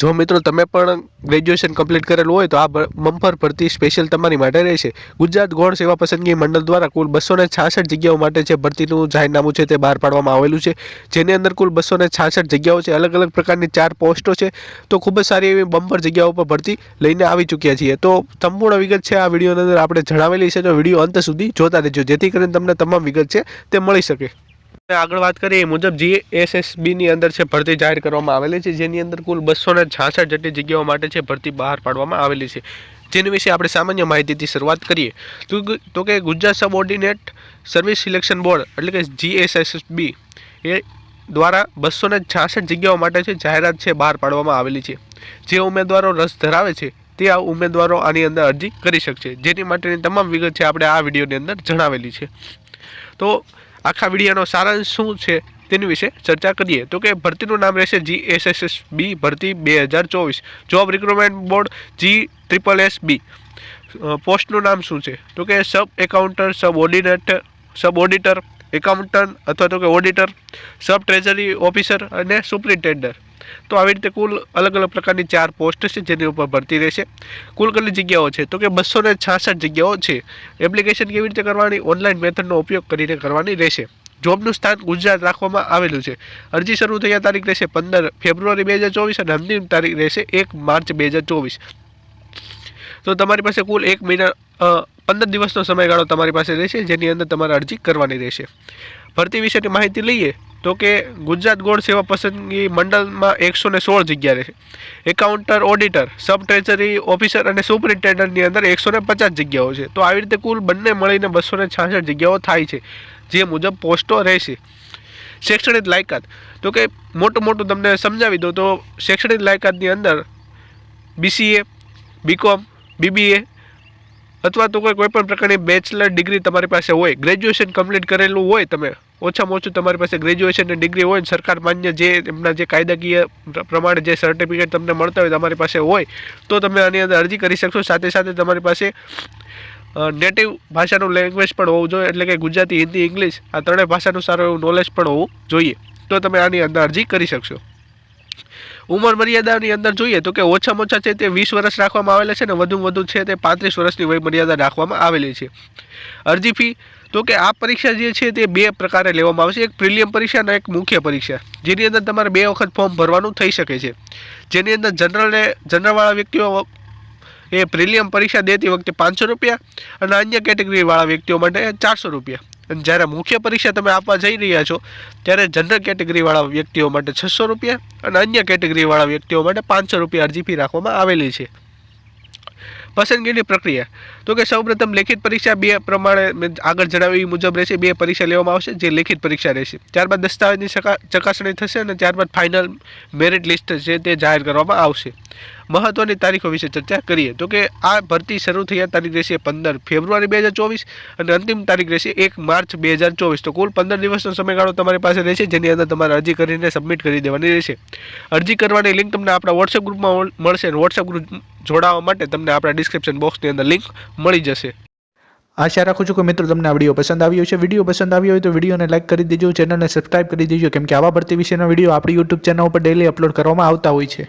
જો મિત્રો તમે પણ ગ્રેજ્યુએશન કમ્પ્લીટ કરેલું હોય તો આ ભ- ભરતી સ્પેશિયલ તમારી માટે રહેશે. ગુજરાત ગૌણ સેવા પસંદગી મંડળ દ્વારા કુલ બસો ને છાસઠ જગ્યાઓ માટે જે ભરતીનું જાહેરનામું છે તે બહાર પાડવામાં આવેલું છે. જેની અંદર કુલ બસો ને છાસઠ જગ્યાઓ છે. અલગ અલગ પ્રકારની ચાર પોસ્ટો છે. તો ખૂબ જ સારી એવી બમ્પર જગ્યાઓ પર ભરતી લઈને આવી ચૂક્યા છીએ. તો સંપૂર્ણ વિગત છે આ વિડીયોની અંદર આપણે જણાવેલી છે. તો વીડિયો અંત સુધી જોતા રહેજો. જેથી કરીને તમને તમામ વિગત છે તે મળી શકે. આગળ વાત કરીએ, એ મુજબ જીએસએસબીની અંદર છે, ભરતી જાહેર કરવામાં આવેલી છે, જેની અંદર કુલ બસો ને છાસઠ જેટલી જગ્યાઓ માટે છે, ભરતી બહાર પાડવામાં આવેલી છે. જેની વિશે આપણે સામાન્ય માહિતીથી શરૂઆત કરીએ. તો કે Gujarat subordinate service selection board, એટલે કે જીએસએસબી એ દ્વારા બસો ને છાસઠ જગ્યાઓ માટે છે, જાહેરાત છે, બહાર પાડવામાં આવેલી છે. જે ઉમેદવારો રસ ધરાવે છે, તે આ ઉમેદવારો આની અંદર અરજી કરી શકશે. જેની માટેની તમામ વિગત છે, આપણે આ વિડીયોની અંદર જણાવેલી છે. તો આખા વિડીયાનો સારાંશ શું છે તેની વિશે ચર્ચા કરીએ. તો કે ભરતીનું નામ રહેશે G S S S B ભરતી બે હજાર ચોવીસ. Job recruitment board G triple S B પોસ્ટનું નામ શું છે? તો કે સબ એકાઉન્ટર સબ ઓર્ડિનેટર સબ ઓડિટર એકાઉન્ટન્ટ અથવા તો કે ઓડિટર સબ ટ્રેઝરી ઓફિસર અને સુપ્રિન્ટેન્ડર તો આવી રીતે કુલ અલગ અલગ પ્રકારની ચાર પોસ્ટ છે જેની ઉપર ભરતી રહેશે. કુલ કેટલી જગ્યાઓ છે? તો કે બસો જગ્યાઓ છે. એપ્લિકેશન કેવી રીતે કરવાની? ઓનલાઈન મેથડનો ઉપયોગ કરીને કરવાની રહેશે. જોબનું સ્થાન ગુજરાત રાખવામાં આવેલું છે. અરજી શરૂ થયા તારીખ રહેશે પંદર ફેબ્રુઆરી બે હજાર ચોવીસ અને અંતિમ તારીખ રહેશે એક માર્ચ બે હજાર ચોવીસ. તો તમારી પાસે કુલ એક મહિના પંદર દિવસનો સમયગાળો તમારી પાસે રહેશે, જેની અંદર તમારે અરજી કરવાની રહેશે. ભરતી વિશેની માહિતી લઈએ. તો કે ગુજરાત ગોળ સેવા પસંદગી મંડળમાં એકસો ને સોળ જગ્યા રહેશે. Accountant, auditor, sub treasury, officer અને સુપરિન્ટેન્ડન્ટની અંદર એકસો ને પચાસ જગ્યાઓ છે. તો આવી રીતે કુલ બંને મળીને બસો ને છાસઠ જગ્યાઓ થાય છે, જે મુજબ પોસ્ટો રહેશે. શૈક્ષણિક લાયકાત. તો કે મોટું મોટું તમને સમજાવી દો તો શૈક્ષણિક લાયકાતની અંદર બીસીએ બીકોમ બીબીએ અથવા તો કોઈ કોઈપણ પ્રકારની બેચલર ડિગ્રી તમારી પાસે હોય ગ્રેજ્યુએશન કમ્પ્લીટ કરેલું હોય તમે, ઓછામાં ઓછું તમારી પાસે ગ્રેજ્યુએશનની ડિગ્રી હોય સરકાર માન્ય જે એમના જે કાયદાકીય પ્રમાણે જે સર્ટિફિકેટ તમને મળતા હોય તમારી પાસે હોય, તો તમે આની અંદર અરજી કરી શકશો. સાથે સાથે તમારી પાસે નેટિવ ભાષાનું લેંગ્વેજ પણ હોવું જોઈએ, એટલે કે ગુજરાતી, હિન્દી, ઇંગ્લિશ આ ત્રણેય ભાષાનું સારું એવું નોલેજ પણ હોવું જોઈએ. તો તમે આની અંદર અરજી કરી શકશો. ઉંમર મર્યાદાની અંદર જોઈએ તો કે ઓછામાં ઓછા છે તે વીસ વર્ષ રાખવામાં આવેલા છે ને વધુમાં વધુ છે તે પાંત્રીસ વર્ષની વય મર્યાદા રાખવામાં આવેલી છે. અરજી ફી તો કે આ પરીક્ષા જે છે તે બે પ્રકારે લેવામાં આવે છે એક પ્રિલિયમ પરીક્ષા અને એક મુખ્ય પરીક્ષા. જેની અંદર તમારે બે વખત ફોર્મ ભરવાનું થઈ શકે છે. જેની અંદર જનરલને જનરલવાળા વ્યક્તિઓ એ પ્રિલિયમ પરીક્ષા દેતી વખતે પાંચસો રૂપિયા અને અન્ય કેટેગરીવાળા વ્યક્તિઓ માટે ચારસો રૂપિયા. અને જ્યારે મુખ્ય પરીક્ષા તમે આપવા જઈ રહ્યા છો, ત્યારે જનરલ કેટેગરીવાળા વ્યક્તિઓ માટે છસો રૂપિયા અને અન્ય કેટેગરીવાળા વ્યક્તિઓ માટે પાંચસો રૂપિયા અરજી ફી રાખવામાં આવેલી છે. પસંદગીની પ્રક્રિયા. તો કે સૌપ્રથમ લેખિત પરીક્ષા બે પ્રમાણે આગળ જણાવ્યું મુજબ રહેશે. બે પરીક્ષા લેવામાં આવશે, જે લેખિત પરીક્ષા રહેશે. ત્યારબાદ દસ્તાવેજની ચકાસણી થશે અને ત્યારબાદ ફાઇનલ મેરિટ લિસ્ટ છે તે જાહેર કરવામાં આવશે. મહત્વની તારીખો વિશે ચર્ચા કરીએ. તો કે આ ભરતી શરૂ થયા તારીખ રહેશે પંદર ફેબ્રુઆરી બે હજાર ચોવીસ અને અંતિમ તારીખ રહેશે એક માર્ચ બે હજાર ચોવીસ. તો કુલ પંદર દિવસનો સમયગાળો તમારી પાસે રહેશે, જેની અંદર તમારે અરજી કરીને સબમિટ કરી દેવાની રહેશે. અરજી કરવાની લિંક તમને આપણા વોટ્સએપ ગ્રુપમાં મળશે અને વોટ્સએપ ગ્રુપ જોડાવા માટે તમને આપણા ડિસ્ક્રિપ્શન બોક્સની અંદર લિંક મળી જશે. આશા રાખું છું કે મિત્રો તમને આ વીડિયો પસંદ આવ્યો છે વીડિયો પસંદ આવ્યો હોય તો વિડીયોને લાઇક કરી દેજો ચેનલને સબસ્ક્રાઇબ કરી દેજો, કેમ કે આવા ભરતી વિશેના વીડિયો આપણી યુટ્યુબ ચેનલ ઉપર ડેલી અપલોડ કરવામાં આવતા હોય છે.